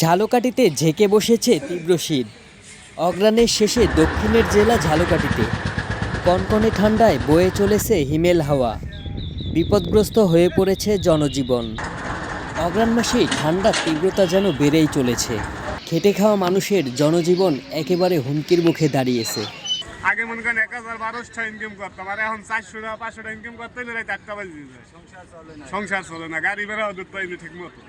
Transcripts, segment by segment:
ঝালকাঠিতে ঝেঁকে বসেছে তীব্র শীত। অগ্রাণের শেষে দক্ষিণের জেলা ঝালকাঠিতে। কনকনে ঠান্ডায় বয়ে চলেছে হিমেল হাওয়া। বিপদগ্রস্ত হয়ে পড়েছে জনজীবন। অগ্রাণ মাসেই ঠান্ডার তীব্রতা যেন বেড়েই চলেছে। খেটে খাওয়া মানুষের জনজীবন একেবারে হুমকির মুখে দাঁড়িয়েছে। আগে মনে করেন এক হাজার বারোশটা ইনকাম করতাম, আর এখন চারশো টাকা পাঁচশো টাকা ইনকাম করতে হলে রাত সংসার চলে না। গাড়ি দিতে পারিনি ঠিক মতো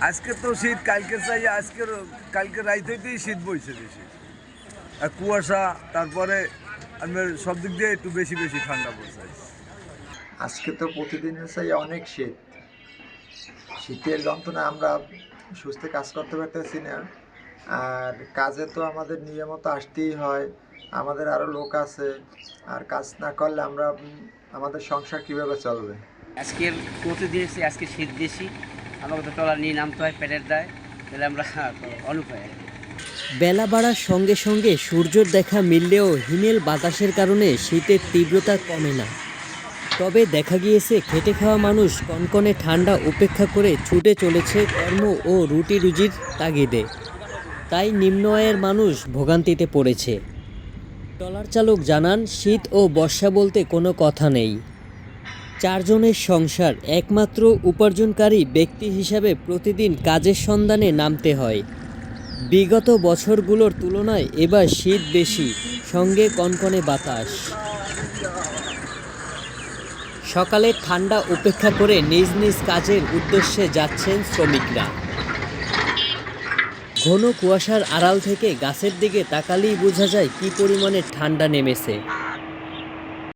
আজকে তো শীত কালকে চাই আজকের কালকে রাইতেই শীত বইছে বেশি। আর কুয়াশা তারপরে আমার সব দিক দিয়ে একটু বেশি বেশি ঠান্ডা পড়ছে। আজকে তো প্রতিদিনের চাই অনেক শীত। শীতের যন্ত্রণা আমরা সুস্থ কাজ করতে পারতেছি না। আর কাজে তো আমাদের নিয়মিত আসতেই হয়। আমাদের আরও লোক আছে। আর কাজ না করলে আমরা আমাদের সংসার কীভাবে চলবে? আজকের প্রতিদিন এসে আজকে শীত বেশি। বেলা বাড়ার সঙ্গে সঙ্গে সূর্যের দেখা মিললেও হিমেল বাতাসের কারণে শীতের তীব্রতা কমে না। তবে দেখা গিয়েছে, খেটে খাওয়া মানুষ কনকনে ঠান্ডা উপেক্ষা করে ছুটে চলেছে কর্ম ও রুটি রুজির তাগিদে। তাই নিম্ন আয়ের মানুষ ভোগান্তিতে পড়েছে। ট্রলার চালক জানান, শীত ও বর্ষা বলতে কোনো কথা নেই। চারজনের সংসার একমাত্র উপার্জনকারী ব্যক্তি হিসাবে প্রতিদিন কাজের সন্ধানে নামতে হয়। বিগত বছরগুলোর তুলনায় এবার শীত বেশি, সঙ্গে কনকনে বাতাস। সকালে ঠান্ডা উপেক্ষা করে নিজ নিজ কাজের উদ্দেশ্যে যাচ্ছেন শ্রমিকরা। ঘন কুয়াশার আড়াল থেকে গাছের দিকে তাকালেই বোঝা যায় কী পরিমাণে ঠান্ডা নেমেছে।